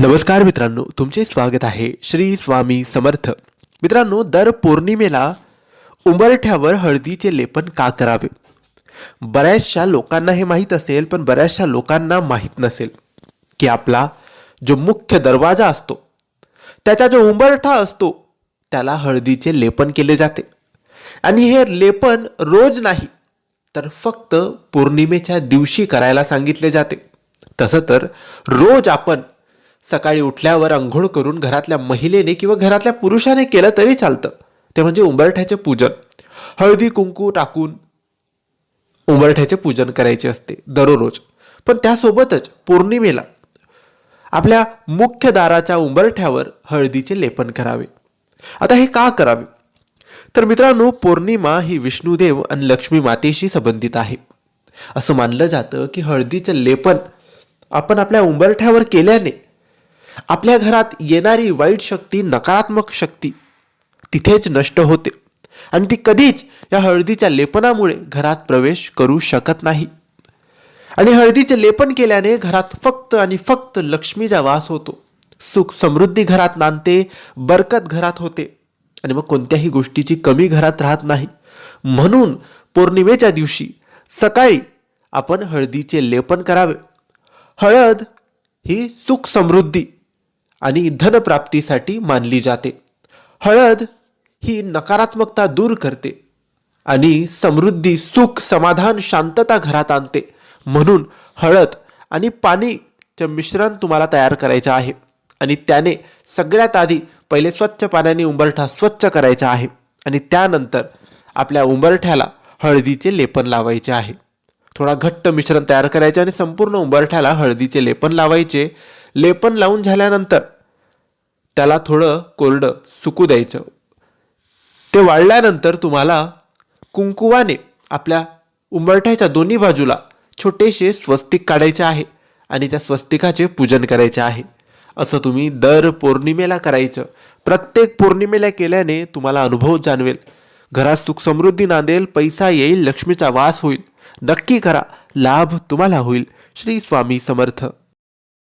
नमस्कार मित्रांनो तुमचे स्वागत आहे श्री स्वामी समर्थ. मित्रांनो दर पौर्णिमेला उंबरठ्यावर हळदीचे लेपन का करावे? बऱ्याचशा लोकांना हे माहीत असेल पण बऱ्याचशा लोकांना माहीत नसेल की आपला जो मुख्य दरवाजा असतो त्याचा जो उंबरठा असतो त्याला हळदीचे लेपन केले जाते. आणि हे लेपन रोज नाही तर फक्त पौर्णिमेच्या दिवशी करायला सांगितले जाते. तसं तर रोज आपण सकाळी उठल्यावर अंघोळ करून घरातल्या महिलेने किंवा घरातल्या पुरुषाने केलं तरी चालतं. ते म्हणजे उंबरठ्याचे पूजन. हळदी कुंकू टाकून उंबरठ्याचे पूजन करायचे असते दररोज. पण त्यासोबतच पौर्णिमेला आपल्या मुख्य दाराच्या उंबरठ्यावर हळदीचे लेपन करावे. आता हे का करावे? तर मित्रांनो पौर्णिमा ही विष्णुदेव आणि लक्ष्मी मातेशी संबंधित आहे. असं मानलं जातं की हळदीचं लेपन आपण आपल्या उंबरठ्यावर केल्याने आपल्या घरात येणारी वाईट शक्ती नकारात्मक शक्ती तिथेच नष्ट होते. आणि ती कधीच या हळदीच्या लेपनामुळे घरात प्रवेश करू शकत नाही. आणि हळदीचे लेपन केल्याने घरात फक्त आणि फक्त लक्ष्मीचा वास होतो. सुख समृद्धी घरात नांदते बरकत घरात होते. आणि मग कोणत्याही गोष्टीची कमी घरात राहत नाही. म्हणून पौर्णिमेच्या दिवशी सकाळी आपण हळदीचे लेपन करावे. हळद ही सुख समृद्धी. आणि धनप्राप्तीसाठी मानली जाते. हळद ही नकारात्मकता दूर करते आणि समृद्धी सुख समाधान शांतता घरात आणते. म्हणून हळद आणि पाणीचं मिश्रण तुम्हाला तयार करायचं आहे आणि त्याने सगळ्यात आधी पहिले स्वच्छ पाण्याने उंबरठा स्वच्छ करायचा आहे आणि त्यानंतर आपल्या उंबरठ्याला हळदीचे लेपन लावायचे आहे. थोडा घट्ट मिश्रण तयार करायचे आणि संपूर्ण उंबरठ्याला हळदीचे लेपन लावायचे. लेपन लावून झाल्यानंतर त्याला थोडं कोरडं सुकू द्यायचं. ते वाळल्यानंतर तुम्हाला कुंकुवाने आपल्या उंबरठ्याच्या दोन्ही बाजूला छोटेसे स्वस्तिक काढायचे आहे आणि त्या स्वस्तिकाचे पूजन करायचे आहे. असं तुम्ही दर पौर्णिमेला करायचं. प्रत्येक पौर्णिमेला केल्याने तुम्हाला अनुभव जाणवेल. घरात सुख समृद्धी नांदेल पैसा येईल लक्ष्मीचा वास होईल. नक्की करा लाभ तुम्हाला होईल. श्री स्वामी समर्थ.